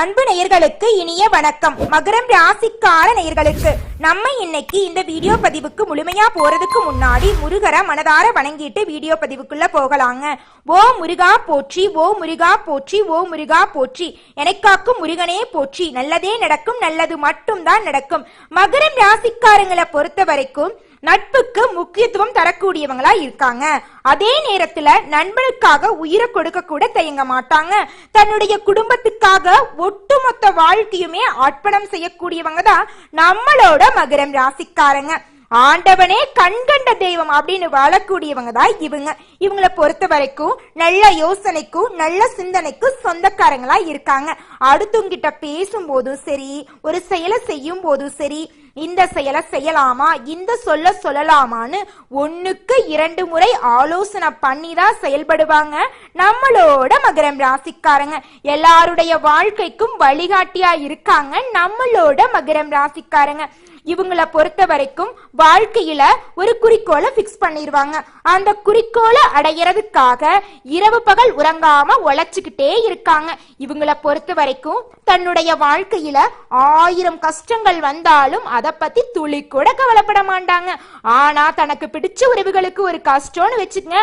அன்பு நேயர்களுக்கு இனிய வணக்கம். மகரம் ராசிக்கார நேயர்களுக்கு நம்ம இன்னைக்கு இந்த வீடியோ பதிவுக்கு முழுமையா போறதுக்கு முன்னாடி முருகரை மனதார வணங்கிட்டு வீடியோ பதிவுக்குள்ள போகலாங்க. ஓ முருகா போற்றி ஓ முருகா போற்றி ஓ முருகா போற்றி. எனக்காக்கும் முருகனே போற்றி. நல்லதே நடக்கும் நல்லது மட்டும்தான் நடக்கும். மகரம் ராசிக்காரங்களை பொறுத்த வரைக்கும் நட்புக்கு முக்கியத்துவம் தரக்கூடியவங்களா இருக்காங்க. அதே நேரத்துல நண்பனுக்காக உயிரை கொடுக்க கூட தயங்க மாட்டாங்க. தன்னுடைய குடும்பத்துக்காக ஒட்டுமொத்த வாழ்க்கையுமே அர்ப்பணம் செய்யக்கூடியவங்க தான் நம்மளோட மகரம் ராசிக்காரங்க. ஆண்டவனே கண்கண்ட தெய்வம் அப்படின்னு வாழக்கூடியவங்க தான் இவங்க. இவங்கள பொறுத்த வரைக்கும் நல்ல யோசனைக்கும் நல்ல சிந்தனைக்கும் சொந்தக்காரங்களா இருக்காங்க. அடுத்தவங்கிட்ட பேசும்போதும் சரி ஒரு செயலை செய்யும் போதும் சரி இந்த செயலை செய்யலாமா இந்த சொல்ல சொல்லலாமான்னு ஒன்றுக்கு இரண்டு முறை ஆலோசனை பண்ணி தான் செயல்படுவாங்க. நம்மளோட மகரம் ராசிக்காரங்க. எல்லாருடைய வாழ்க்கைக்கும் வழிகாட்டியா இருக்காங்க நம்மளோட மகரம் ராசிக்காரங்க. இவங்கள பொறுத்த வரைக்கும் வாழ்க்கையில ஒரு குறிக்கோளை ஃபிக்ஸ் பண்ணிடுவாங்க அந்த குறிக்கோளை அடையறதுக்காக இரவு பகல் உறங்காம உழைச்சிக்கிட்டே இருக்காங்க. இவங்கள பொறுத்த வரைக்கும் தன்னுடைய வாழ்க்கையில ஆயிரம் கஷ்டங்கள் வந்தாலும் அதை பத்தி துளி கூட கவலைப்பட மாட்டாங்க. ஆனா தனக்கு பிடிச்ச உறவுகளுக்கு ஒரு கஷ்டம்னு வச்சுக்கங்க.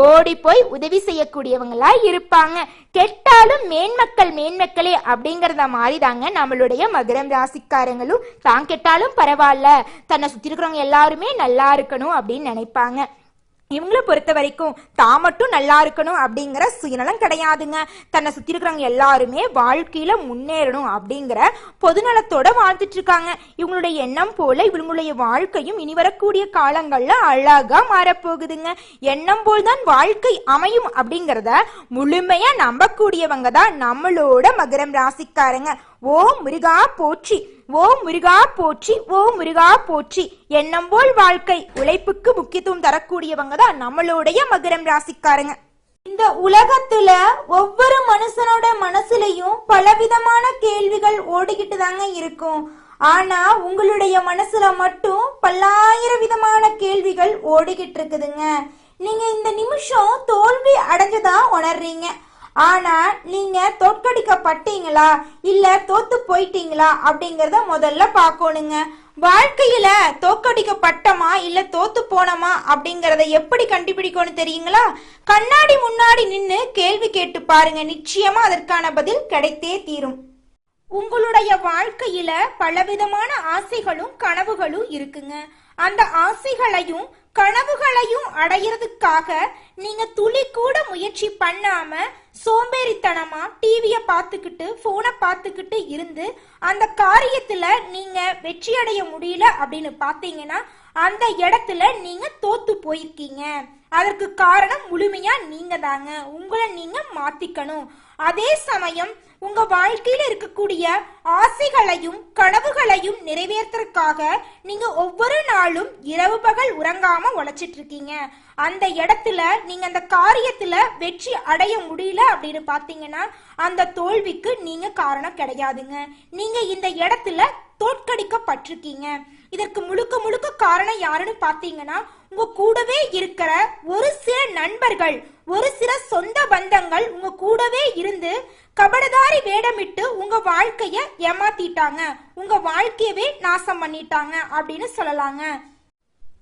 ஓடி போய் உதவி செய்யக்கூடியவங்களா இருப்பாங்க. கெட்டாலும் மேன்மக்கள் மேன்மக்களே அப்படிங்கிறத மாதிரி தாங்க நம்மளுடைய மகரம் ராசிக்காரங்களும். தான் கெட்டாலும் பரவாயில்ல. தன்னை சுற்றி இருக்கிறவங்க எல்லாருமே நல்லா இருக்கணும் அப்படின்னு நினைப்பாங்க. இவங்களை பொறுத்த வரைக்கும் தான் மட்டும் நல்லா இருக்கணும் அப்படிங்கிற சுயநலம் கிடையாதுங்க. தன்னை சுத்தி இருக்கிறவங்க எல்லாருமே வாழ்க்கையில முன்னேறணும் அப்படிங்கிற பொதுநலத்தோட வாழ்ந்துட்டு இருக்காங்க. இவங்களுடைய எண்ணம் போல இவங்களுடைய வாழ்க்கையும் இனி வரக்கூடிய காலங்கள்ல அழகா மாறப்போகுதுங்க. எண்ணம் போல் தான் வாழ்க்கை அமையும் அப்படிங்கிறத முழுமையா நம்பக்கூடியவங்க தான் நம்மளோட மகரம் ராசிக்காரங்க. ஓ முருகா போற்றி ஓ முருகா போற்றி ஓ முருகா போற்றி. எண்ணம் போல் வாழ்க்கை உழைப்புக்கு முக்கியத்துவம் தரக்கூடியவங்க தான் நம்மளுடைய மகரம் ராசிக்காரங்க. இந்த உலகத்துல ஒவ்வொரு மனுஷனோட மனசுலயும் பலவிதமான கேள்விகள் ஓடிக்கிட்டு தாங்க இருக்கும். ஆனா உங்களுடைய மனசுல மட்டும் பல்லாயிரம் விதமான கேள்விகள் ஓடிக்கிட்டு இருக்குதுங்க. நீங்க இந்த நிமிஷம் தோல்வி அடைஞ்சதா உணர்றீங்க. ஆனா நீங்க தோற்கடிக்கப்பட்டீங்களா? இல்ல தோத்து போயிட்டீங்களா? அப்படிங்கறத முதல்ல பார்க்கணுங்க. வாழ்க்கையில தோக்கடிக்கப்பட்டமா இல்ல தோத்து போனோமா? அப்படிங்கறத எப்படி கண்டுபிடிக்கணும் தெரியுங்களா? கண்ணாடி முன்னாடி நின்னு கேள்வி கேட்டு பாருங்க. நிச்சயமா அதற்கான பதில் கிடைத்தே தீரும். உங்களுடைய வாழ்க்கையில பலவிதமான ஆசைகளும் கனவுகளும் இருக்குங்க. அந்த ஆசைகளையும் கனவுகளையும் அடையிறதுக்காக நீங்க துளி கூட முயற்சி பண்ணாம சோம்பேறித்தனமா டிவிய பார்த்துக்கிட்டு போனை பார்த்துக்கிட்டு இருந்து அந்த காரியத்துல நீங்க வெற்றி அடைய முடியல அப்படின்னு பாத்தீங்கன்னா அந்த இடத்துல நீங்க தோத்து போயிருக்கீங்க. அதற்கு காரணம் முழுமையா நீங்க தாங்க உங்களை நீங்க மாத்திக்கணும். அதே சமயம் உங்க வாழ்க்கையில இருக்கக்கூடிய ஆசைகளையும் கனவுகளையும் நிறைவேற்றுறதுக்காக நீங்க ஒவ்வொரு நாளும் இரவு பகல் உறங்காம உழைச்சிட்டு இருக்கீங்க அந்த இடத்துல நீங்க அந்த காரியத்துல வெற்றி அடைய முடியல அப்படின்னு பாத்தீங்கன்னா அந்த தோல்விக்கு நீங்க காரணம் கிடையாதுங்க. நீங்க இந்த இடத்துல தோற்கடிக்கப்பட்டிருக்கீங்க. இதற்கு முழுக்க முழுக்க காரணம் யாருன்னு பாத்தீங்கன்னா உங்க கூடவே இருக்கிற ஒரு சில நண்பர்கள் ஒரு சில சொந்த பந்தங்கள் உங்க கூடவே இருந்து கபடதாரி வேடமிட்டு உங்க வாழ்க்கைய ஏமாத்திட்டாங்க. உங்க வாழ்க்கையவே நாசம் பண்ணிட்டாங்க அப்படின்னு சொல்லலாங்க.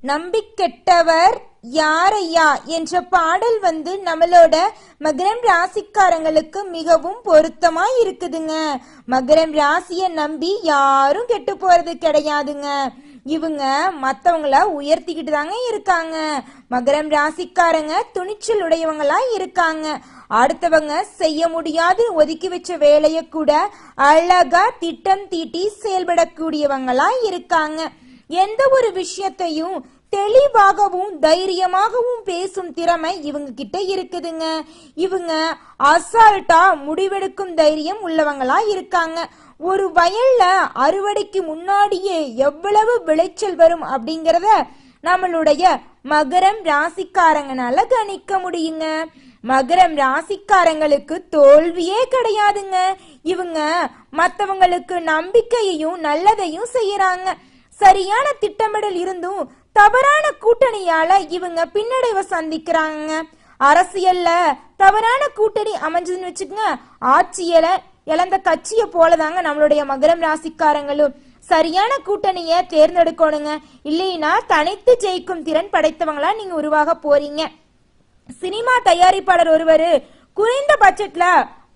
நம்பிக்கெட்டவர் யாரையா? என்ற பாடல் வந்து நம்மளோட மகரம் ராசிக்காரங்களுக்கு மிகவும் பொருத்தமா இருக்குதுங்க. மகரம் ராசிய நம்பி யாரும் கெட்டு போறது கிடையாதுங்க. இவங்க மத்தவங்கள உயர்த்திக்கிட்டு தாங்க இருக்காங்க. மகரம் ராசிக்காரங்க துணிச்சல் உடையவங்களா இருக்காங்க. அடுத்தவங்க செய்ய முடியாது ஒதுக்கி வச்ச வேலையை கூட அழகா திட்டம் தீட்டி செயல்படக்கூடியவங்களா இருக்காங்க. எந்த ஒரு விஷயத்தையும் தெளிவாகவும் தைரியமாகவும் பேசும் திறமை இவங்க கிட்ட இருக்குதுங்க. இவங்க அசால்ட்டா முடிவெடுக்கும் தைரியம் உள்ளவங்களா இருக்காங்க. ஒரு வயல்ல அறுவடைக்கு முன்னாடியே எவ்வளவு விளைச்சல் வரும் அப்படிங்கிறத நம்மளுடைய மகரம் ராசிக்காரங்கனால கணிக்க முடியுங்க. மகரம் ராசிக்காரங்களுக்கு தோல்வியே கிடையாதுங்க. இவங்க மற்றவங்களுக்கு நம்பிக்கையையும் நல்லதையும் செய்யறாங்க. சரியான திட்டமிடல் இருந்தும் தவறான கூட்டணியால இவங்க பின்னடைவை சந்திக்கிறாங்க. அரசியல்ல தவறான கூட்டணி அமைஞ்சதுன்னு வச்சுக்கோங்க ஆட்சியில இழந்த கட்சியை போலதாங்க நம்மளுடைய மகரம் ராசிக்காரங்களும். சரியான கூட்டணியை தேர்ந்தெடுக்கணுங்க. இல்லைன்னா தனித்து ஜெயிக்கும் திறன் படைத்தவங்களா நீங்க உருவாக போறீங்க. சினிமா தயாரிப்பாளர் ஒருவர் குறைந்த பட்ஜெட்ல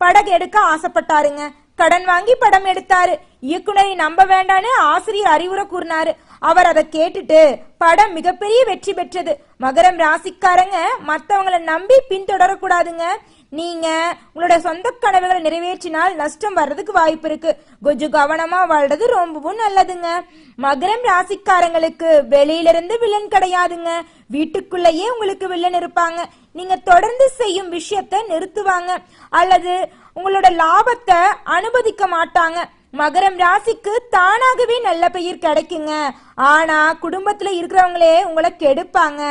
படகு எடுக்க ஆசைப்பட்டாருங்க. கடன் வாங்கி படம் எடுத்தாரு. இயக்குனரை நம்ப வேண்டான்னு ஆசிரியர் அறிவுரை கூறினாரு. அவர் அதை கேட்டுட்டு படம் மிகப்பெரிய வெற்றி பெற்றது. மகரம் ராசிக்காரங்க மற்றவங்களை நம்பி பின்தொடரக்கூடாதுங்க. நீங்க உங்களோட சொந்த கனவுகளை நிறைவேற்றினால் நஷ்டம் வர்றதுக்கு வாய்ப்பு இருக்கு. கொஞ்சம் கவனமா வாழ்றது ரொம்பவும் நல்லதுங்க. மகரம் ராசிக்காரங்களுக்கு வெளியிலிருந்து வில்லன் கிடையாதுங்க. வீட்டுக்குள்ளேயே உங்களுக்கு வில்லன் இருப்பாங்க. நீங்க தொடர்ந்து செய்யும் விஷயத்த நிறுத்துவாங்க. அல்லது உங்களோட லாபத்தை அனுமதிக்க மாட்டாங்க. மகரம் ராசிக்கு தானாகவே நல்ல பெயர் கிடைக்குங்க. ஆனா குடும்பத்துல இருக்கிறவங்களே உங்களை கெடுப்பாங்க.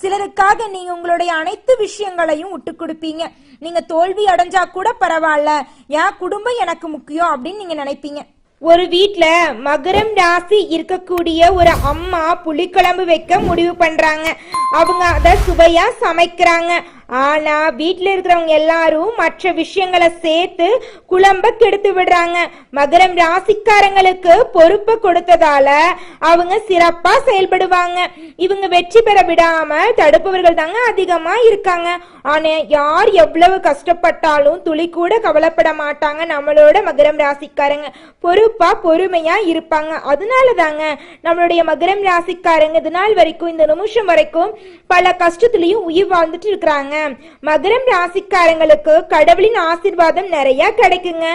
சிலருக்காக நீங்க உங்களுடைய அனைத்து விஷயங்களையும் விட்டு கொடுப்பீங்க. நீங்க தோல்வி அடைஞ்சா கூட பரவாயில்ல. என் குடும்பம் எனக்கு முக்கியம் அப்படின்னு நீங்க நினைப்பீங்க. ஒரு வீட்ல மகரம் ராசி இருக்கக்கூடிய ஒரு அம்மா புளிக்குழம்பு வைக்க முடிவு பண்றாங்க. அவங்க அதை சுவையா சமைக்கிறாங்க. ஆனா வீட்டில் இருக்கிறவங்க எல்லாரும் மற்ற விஷயங்களை சேர்த்து குழம்ப கெடுத்து விடுறாங்க. மகரம் ராசிக்காரங்களுக்கு பொறுப்பை கொடுத்ததால அவங்க சிறப்பா செயல்படுவாங்க. இவங்க வெற்றி பெற விடாம தடுப்பவர்கள் தாங்க அதிகமா இருக்காங்க. ஆனா யார் எவ்வளவு கஷ்டப்பட்டாலும் துளி கூட கவலைப்பட மாட்டாங்க நம்மளோட மகரம் ராசிக்காரங்க. பொறுப்பா பொறுமையா இருப்பாங்க. அதனால தாங்க நம்மளுடைய மகரம் ராசிக்காரங்க இது நாள் வரைக்கும் இந்த நிமிஷம் வரைக்கும் பல கஷ்டத்துலயும் உயிர் வாழ்ந்துட்டு இருக்கிறாங்க. மகரம் ராசிக்காரங்களுக்கு கடவுளின் ஆசிர்வாதம் நிறைய கிடைக்குங்க.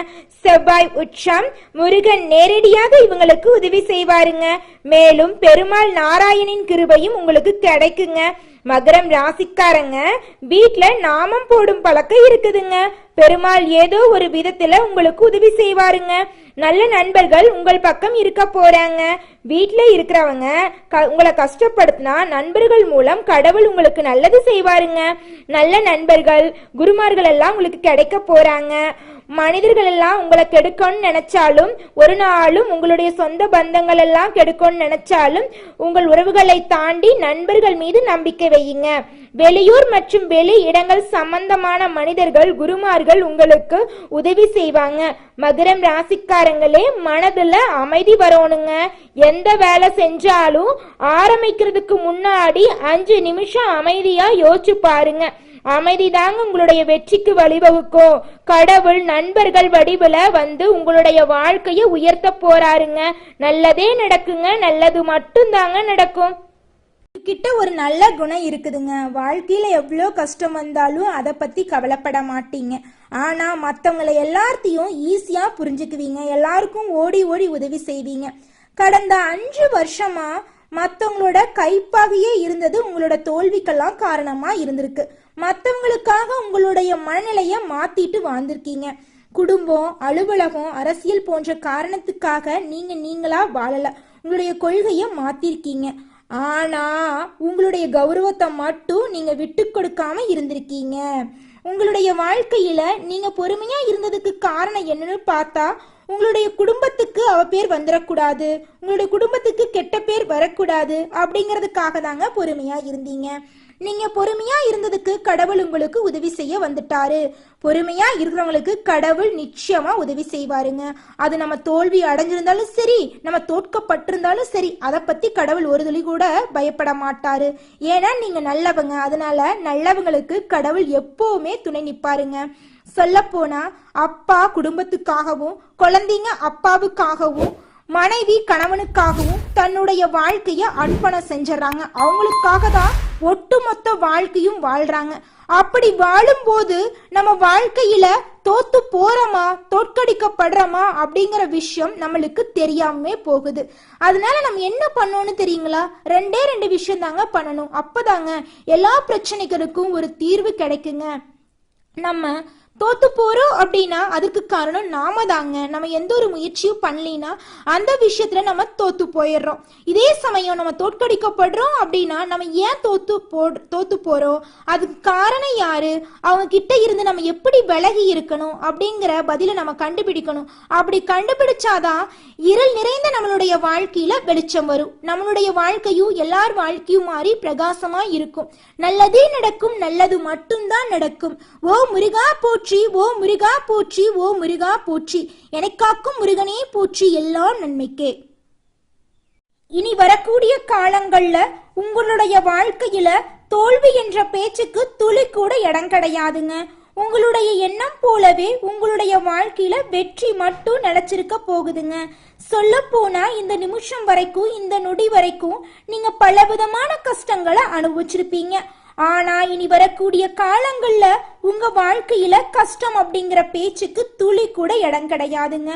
செவ்வாய் உச்சம் முருகன் நேரடியாக இவங்களுக்கு உதவி செய்வாருங்க. மேலும் பெருமாள் நாராயணின் கிருபையும் உங்களுக்கு கிடைக்குங்க. மகரம் ராசிக்காரங்க வீட்ல நாமம் போடும் பழக்கம் இருக்குதுங்க. பெருமாள் ஏதோ ஒரு விதத்துல உங்களுக்கு உதவி செய்வாருங்க. நல்ல நண்பர்கள் உங்கள் பக்கம் இருக்க போறாங்க. வீட்ல இருக்கிறவங்க க- உங்களை கஷ்டப்படுத்தினா நண்பர்கள் மூலம் கடவுள் உங்களுக்கு நல்லது செய்வாருங்க. நல்ல நண்பர்கள் குருமார்கள் எல்லாம் உங்களுக்கு கிடைக்க போறாங்க. மனிதர்கள் எல்லாம் உங்களை கெடுக்கணும்னு நினைச்சாலும் ஒரு நாளும் உங்களுடைய சொந்த பந்தங்கள் எல்லாம் கெடுக்கணும்னு நினைச்சாலும் உங்கள் உறவுகளை தாண்டி நண்பர்கள் மீது நம்பிக்கை வையுங்க. வெளியூர் மற்றும் வெளி இடங்கள் சம்பந்தமான மனிதர்கள் குருமார்கள் உங்களுக்கு உதவி செய்வாங்க. மகரம் ராசிக்காரங்களே மனதுல அமைதி வரணுங்க. எந்த வேலை செஞ்சாலும் ஆரம்பிக்கிறதுக்கு முன்னாடி அஞ்சு நிமிஷம் அமைதியா யோசிச்சு பாருங்க. அமைதிதாங்க உங்களுடைய வெற்றிக்கு வழிவகுக்கும் கடவுள் நண்பர்கள் வடிவில் வந்து உங்களுடைய வாழ்க்கையை உயர்த்த போறாருங்க. நல்லதே நடக்குங்க நல்லது மட்டும்தாங்க நடக்கும். கிட்ட ஒரு நல்ல குணம் இருக்குதுங்க. வாழ்க்கையில எவ்வளோ கஷ்டம் வந்தாலும் அதை பத்தி கவலைப்பட மாட்டீங்க. ஆனா மற்றவங்களை எல்லாத்தையும் ஈஸியா புரிஞ்சுக்குவீங்க. எல்லாருக்கும் ஓடி ஓடி உதவி செய்வீங்க. கடந்த அஞ்சு வருஷமா மற்றவங்களோட கைப்பாகையே இருந்தது உங்களோட தோல்விக்கெல்லாம் காரணமா இருந்திருக்கு. மற்றவங்களுக்காக உங்களுடைய மனநிலையை மாத்திட்டு வாழ்ந்திருக்கீங்க. குடும்பம் அலுவலகம் அரசியல் போன்ற காரணத்துக்காக நீங்க நீங்களா வாழல. உங்களுடைய கொள்கையை மாத்திருக்கீங்க. ஆனா உங்களுடைய கௌரவத்தை மட்டும் நீங்க விட்டு கொடுக்காம இருந்திருக்கீங்க. உங்களுடைய வாழ்க்கையில நீங்க பொறுமையா இருந்ததுக்கு காரணம் என்னன்னு பார்த்தா உங்களுடைய குடும்பத்துக்கு அவ பேர் வந்துடக்கூடாது உங்களுடைய குடும்பத்துக்கு கெட்ட பேர் வரக்கூடாது அப்படிங்கிறதுக்காக தாங்க பொறுமையா இருந்தீங்க. நீங்க பொறுமையா இருந்ததுக்கு கடவுள் உங்களுக்கு உதவி செய்ய வந்துட்டாரு. பொறுமையா இருக்கிறவங்களுக்கு கடவுள் நிச்சயமா உதவி செய்வாருங்க. அது நம்ம தோல்வி அடைஞ்சிருந்தாலும் சரி நம்ம தோற்கப்பட்டிருந்தாலும் சரி அதை பத்தி கடவுள் ஒரு துளி கூட பயப்பட மாட்டாரு. ஏன்னா நீங்க நல்லவங்க. அதனால நல்லவங்களுக்கு கடவுள் எப்பவுமே துணை நிப்பாருங்க. சொல்ல போனா அப்பா குடும்பத்துக்காகவும் குழந்தைங்க அப்பாவுக்காகவும் மனைவி கணவனுக்காகவும் தன்னுடைய வாழ்க்கைய அர்ப்பணம் செஞ்சிடறாங்க. அவங்களுக்காக தான் ஒட்டுமொத்த வாழ்க்கையும் வாழ்றாங்க. அப்படி வாழும்போது நம்ம வாழ்க்கையில தோத்து போறோமா தோற்கடிக்கப்படுறோமா அப்படிங்கிற விஷயம் நம்மளுக்கு தெரியாமே போகுது. அதனால நம்ம என்ன பண்ணோம்னு தெரியுங்களா? ரெண்டே ரெண்டு விஷயம் தாங்க பண்ணணும். அப்பதாங்க எல்லா பிரச்சனைகளுக்கும் ஒரு தீர்வு கிடைக்குங்க. நம்ம தோத்து போறோம் அப்படின்னா அதுக்கு காரணம் நாம தாங்க நம்ம எந்த ஒரு முயற்சியும் பண்ணலினா அந்த விஷயத்துல நம்ம தோத்து போயிடுறோம். இதே சமயம் நம்ம தோற்கடிக்கப்படுறோம் அப்படின்னா நம்ம ஏன் தோத்து போ தோத்து போறோம்? அதுக்கு காரணம் யாரு? அவங்க கிட்ட இருந்து நம்ம எப்படி விலகி இருக்கணும் அப்படிங்கிற பதிலை நம்ம கண்டுபிடிக்கணும். அப்படி கண்டுபிடிச்சாதான் இருள் நிறைந்த நம்மளுடைய வாழ்க்கையில வெளிச்சம் வரும். நம்மளுடைய வாழ்க்கையும் எல்லார் வாழ்க்கையும் மாறி பிரகாசமா இருக்கும். நல்லதே நடக்கும் நல்லது மட்டும்தான் நடக்கும். ஓ முருகா போற்று. போற்றி ஓ முருகா போற்றி ஓ முருகா போற்றி எனக்காக்கும் முருகனே போற்றி எல்லாம் நன்மைக்கே. இனி வரக்கூடிய காலங்கள்ல உங்களுடைய வாழ்க்கையில தோல்வி என்ற பேச்சுக்கு துளி கூட இடம் கிடையாதுங்க. உங்களுடைய எண்ணம் போலவே உங்களுடைய வாழ்க்கையில வெற்றி மட்டும் நிலச்சிருக்க போகுதுங்க. சொல்ல போனா இந்த நிமிஷம் வரைக்கும் இந்த நொடி வரைக்கும் நீங்க பலவிதமான கஷ்டங்களை அனுபவிச்சிருப்பீங்க. ஆனா இனி வரக்கூடிய காலங்கள்ல உங்க வாழ்க்கையில கஷ்டம் அப்படிங்கிற பேச்சுக்கு துளி கூட இடம் கிடையாதுங்க.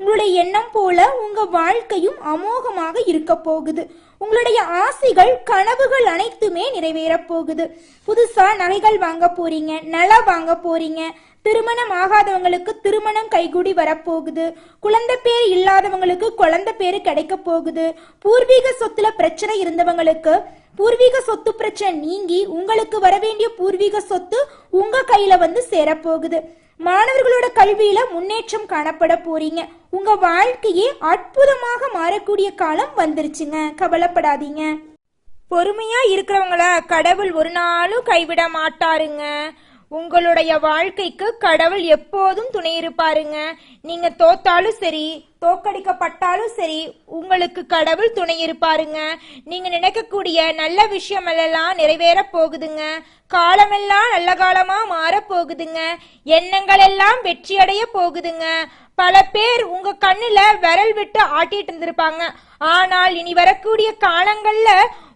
உங்களுடைய எண்ணம் போல உங்க வாழ்க்கையும் அமோகமாக இருக்க போகுது. உங்களுடைய ஆசைகள் கனவுகள் அனைத்துமே நிறைவேற போகுது. புதுசா நகைகள் வாங்க போறீங்க நல வாங்க போறீங்க. திருமணம் ஆகாதவங்களுக்கு திருமணம் கைகூடி வரப்போகுது குழந்தை பேர் இல்லாதவங்களுக்கு குழந்தை பேரு கிடைக்க போகுது. பூர்வீக சொத்துல பிரச்சனை இருந்தவங்களுக்கு பூர்வீக சொத்து பிரச்சனை நீங்கி உங்களுக்கு வர வேண்டிய பூர்வீக சொத்து உங்க கையில வந்து சேரப்போகுது. மாணவர்களோட கல்வியில முன்னேற்றம் காணப்பட போறீங்க. உங்க வாழ்க்கையே அற்புதமாக மாறக்கூடிய காலம் வந்துருச்சுங்க. கவலைப்படாதீங்க. பொறுமையா இருக்கிறவங்கள கடவுள் ஒரு நாளும் கைவிட மாட்டாருங்க. உங்களுடைய வாழ்க்கைக்கு கடவுள் எப்போதும் துணை இருப்பாருங்க. நீங்க தோத்தாலும் சரி தோக்கடிக்கப்பட்டாலும் சரி உங்களுக்கு கடவுள் துணை இருப்பாருங்க. நீங்க நினைக்கக்கூடிய நல்ல விஷயம் எல்லாம் நிறைவேற போகுதுங்க. காலமெல்லாம் நல்ல காலமா மாற போகுதுங்க. எண்ணங்கள் எல்லாம் வெற்றியடைய போகுதுங்க. பல பேர் உங்க கண்ணுல விரல் விட்டு ஆட்டிட்டு இருந்திருப்பாங்க. ஆனால் இனி வரக்கூடிய காலங்கள்ல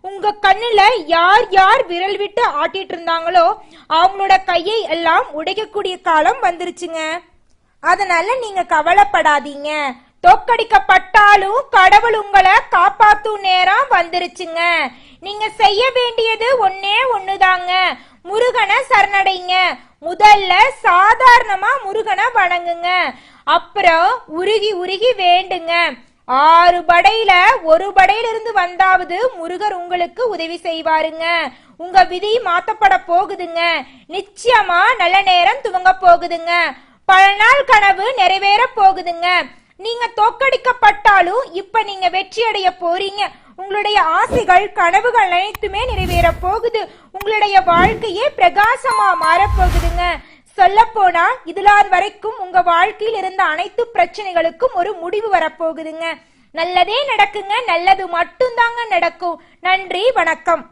உங்க கண்ணுல யார் யார் விரல் விட்டு ஆட்டிட்டு இருந்தாங்களோ அவங்களோட கையை எல்லாம் உடைக்கக்கூடிய காலம் வந்துருச்சுங்க. அதனால நீங்க கவலைப்படாதீங்க. தோக்கடிக்கப்பட்டாலும் கடவுள் உங்களை காப்பாத்தும் நேரம் வந்துருச்சுங்க. நீங்க செய்ய வேண்டியது ஒன்னே ஒண்ணுதாங்க. முருகனை சரணடைங்க. முதல்ல சாதாரணமா முருகனை வணங்குங்க. அப்புறம் உருகி உருகி வேண்டுங்க. ஆறு படையில ஒரு படையில இருந்து வந்தாவது முருகர் உங்களுக்கு உதவி செய்வாருங்க. உங்க விதி மாத்தப்பட போகுதுங்க. நிச்சயமா நல்ல நேரம் துவங்க போகுதுங்க. பல நாள் கனவு நிறைவேற போகுதுங்க. நீங்க தோக்கடிக்கப்பட்டாலும் இப்ப நீங்க வெற்றி அடைய போறீங்க. உங்களுடைய ஆசைகள் கனவுகள் அனைத்துமே நிறைவேற போகுது. உங்களுடைய வாழ்க்கையே பிரகாசமா மாறப் போகுதுங்க சொல்ல போனா இதுலார் வரைக்கும் உங்க வாழ்க்கையில் இருந்த அனைத்து பிரச்சனைகளுக்கும் ஒரு முடிவு வரப்போகுதுங்க. நல்லதே நடக்குங்க நல்லது மட்டும்தாங்க நடக்கும். நன்றி வணக்கம்.